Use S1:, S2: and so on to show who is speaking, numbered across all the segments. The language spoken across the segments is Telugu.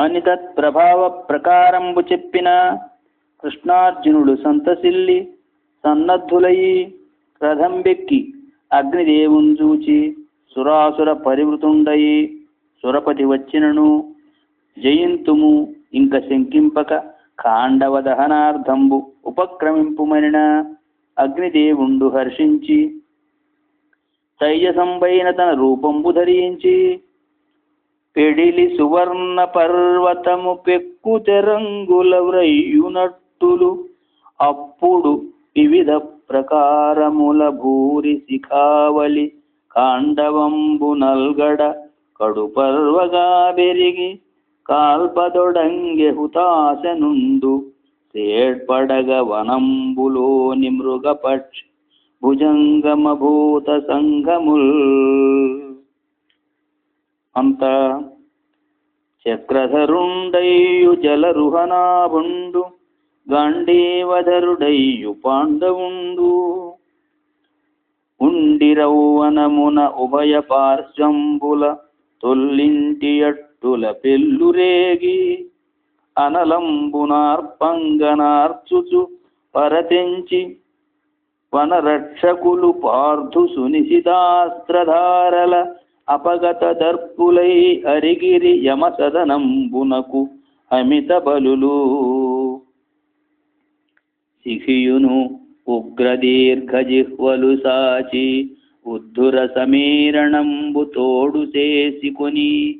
S1: అని తత్ప్రభావ ప్రకారంబు చెప్పిన కృష్ణార్జునుడు సంతసిల్లి సన్నద్ధులయి రథంబెక్కి అగ్నిదేవుని చూచి సురాసుర పరివృతుండయి సురపతి వచ్చినను జయింతుము ఇంక శంకింపక కాండవ దహనార్థంబు ఉపక్రమింపుమనిన అగ్నిదేవుండు హర్షించి తైజసంబైన తన రూపంబు ధరించి పెడిలి సువర్ణ పర్వతము పెక్కు తెరంగుల వ్రయ్యునట్టులు అప్పుడు వివిధ ప్రకారముల భూరి శిఖావలి కాండవంబు నల్గడ కడుపర్వగా పెరిగి కాల్పదొడంగె హుతాశనుండు. సేడ్పడగ వనంబులోని మృగపక్ష భుజంగమభూత సంఘముల్. అంత చక్రధరుండయ్యు జలరుహనాభుండు గాంధీవధరుడయ్యు పాండవుండు. ఉండిరౌవనమున ఉభయ పార్శ్వంబుల తొల్లింటి అట్టుల పెల్లురేగి అనలంబునార్పంగనార్చుచు పరతెంచి వనరక్షకులు పార్థు సునిశితాస్త్రధారల అపగత దర్పులై అరిగిరి యమసదనంబునకు అమిత బలులు. శిఖియును ఉగ్రదీర్ఘజిహ్వలు సాచి ఉద్ధుర సమీరణంబు తోడు చేసుకొని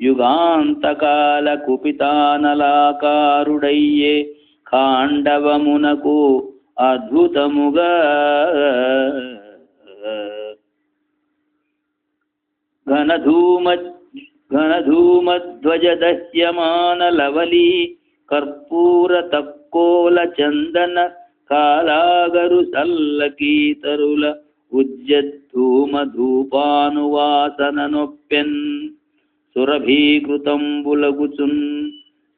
S1: యుగాంతకాల కుపితానలాకారుడయ్యే కాండవమునకు అద్భుతముగా घनधूम घनधूमध्वजदह्यमानलवली कर्पूरतप्कोलचन्दनकालागरुसल्लकीतरुल उज्जद्धूमधूपानुवासननोप्यन् सुरभीकृतम्बुलगुचुन्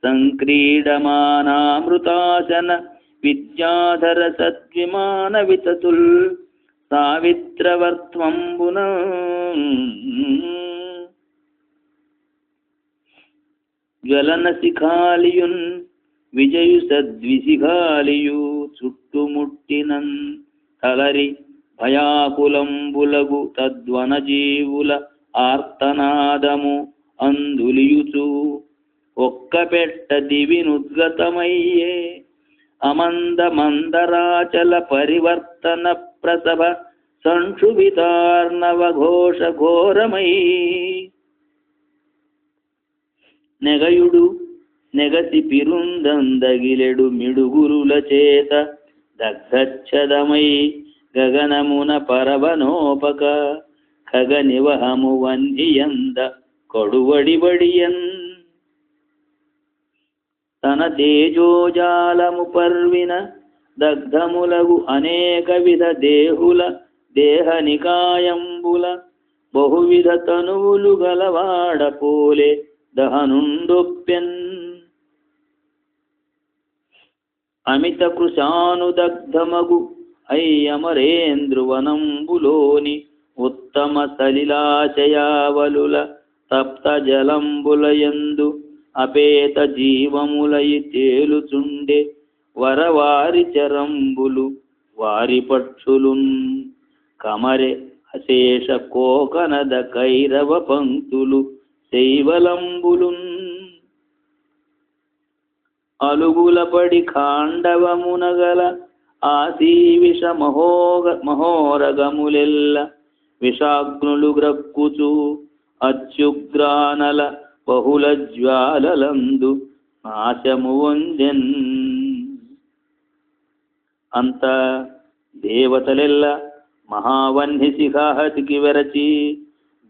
S1: सङ्क्रीडमानामृतासन विद्याधरसद्विमानविततुल् సావిత్రవర్త్వంబున? జ్వలన శిఖాలియున్ విజయు సద్విశిఖాలియు చుట్టుముట్టినన్ తలరి భయాకులంబులగు తద్వనజీవుల ఆర్తనాదము అందులియుచు ఒక్క పెట్ట దివినుద్గతమయ్యే అమంద మందరాచల పరివర్తన ప్రసభ సంక్షుభితార్ణవ ఘోష ఘోరమై నెగయుడు నెగసి పిరుందందగిలెడు మిడుగురుల చేత దగ్ధచ్చదమై గగనమున పరవనోపక ఖగ నివహము వన్నియంద కొడువడిబడియన్ తన తేజోజాలము పర్విన దగ్ధములగు అనేక విధ దేహుల దేహ నికాయంబుల బహువిధ తనువులు గలవాడపోలే దహనుండొప్పెన్. అమిత కృశానుదగ్ధమగు అయ్యమరేంద్రువనంబులోని ఉత్తమ సలిలాశయావలుల తప్త జలంబులయందు అపేత జీవములై తేలుచుండే వరవారి చరంబులు వారి పక్షులున్. కమరే అశేష కోకనద కైరవ పంక్తులు శైవలంబులున్. అలుగులపడి ఖాండవమునగల ఆశీవిష మహోగ మహోరగములెల్ల విషాగ్నులు గ్రక్కుచు అత్యుగ్రానల బహుళ జ్వాలలందు నాశము వందెన్ అంత దేవతలెల్ల మహావన్య శిఖాహతికి వెరచి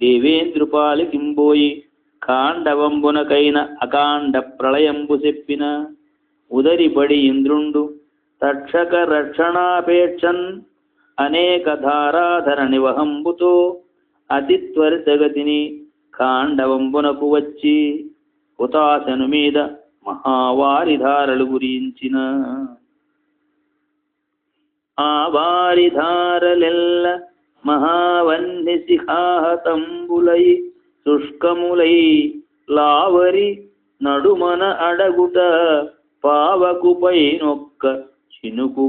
S1: దేవేంద్రుపాలికింబోయి కాండవంబునకైన అకాండ ప్రళయంబు చెప్పిన ఉదరిబడి ఇంద్రుండు తక్షక రక్షణాపేక్షన్ అనేక ధారాధర నివహంబుతో అతి త్వరితగతిని కాండవంబునకు వచ్చి హుతాశను మీద మహావారిధారలు గురించిన. ఆ వారిధారలెల్ల మహావన్య శిఖాహతంబులై శుష్కములై లావరి నడుమన అడగుట పావకుపై నొక్క చినుకు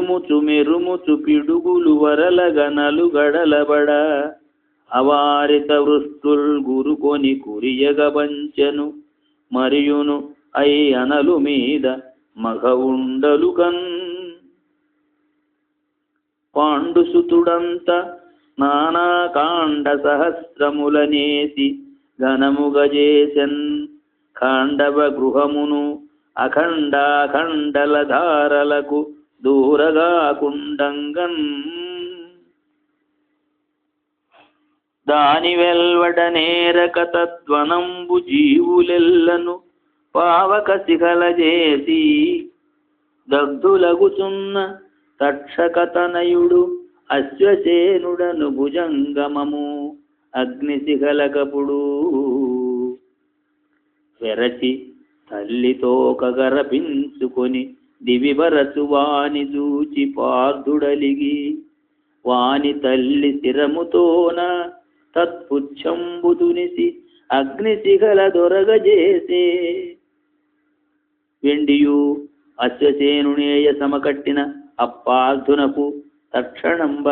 S1: పడదయ్యవడిన్ ఉరుముచు మెరుముచు పిడుగులు వరలగనలు గడలబడ అవారిత వృష్టుల్ గురుకొని కురియగబంచెను మరియును ఐ అనలు మీద మగవుండలు కన్. పాండుసుతుడంత నానాకాండ సహస్రములనేసి ఘనముగజేసన్ ఖాండవ గృహమును అఖండాఖండల ధారలకు దూరగా కుండంగన్ దాని వెల్వడ నేరక తద్వనంబు జీవులెల్లను పావక శిఖల చేసి దగ్ధులగుచున్న తక్షకతనయుడు అశ్వసేనుడను భుజంగమము అగ్నిశిఖలకపుడు. వెరచి తల్లితో కగరపించుకొని దివివరసు వాని చూచి పార్థుడలిగి వాని తల్లి శిరముతోన తత్పుచ్చంబుదునిసి అగ్నిశిఖల దొరగజేసే. వెండియు అశ్వసేనునేయ సమకట్టిన అప్పార్థునకు తక్షణంబ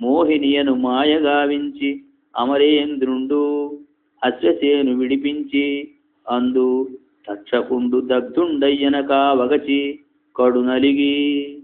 S1: మోహినియను మాయగావించి అమరేంద్రుండు అశ్వసేను విడిపించి అందు తక్షకుండు దగ్ధుండయ్యన కావగచి कड़ुनाली की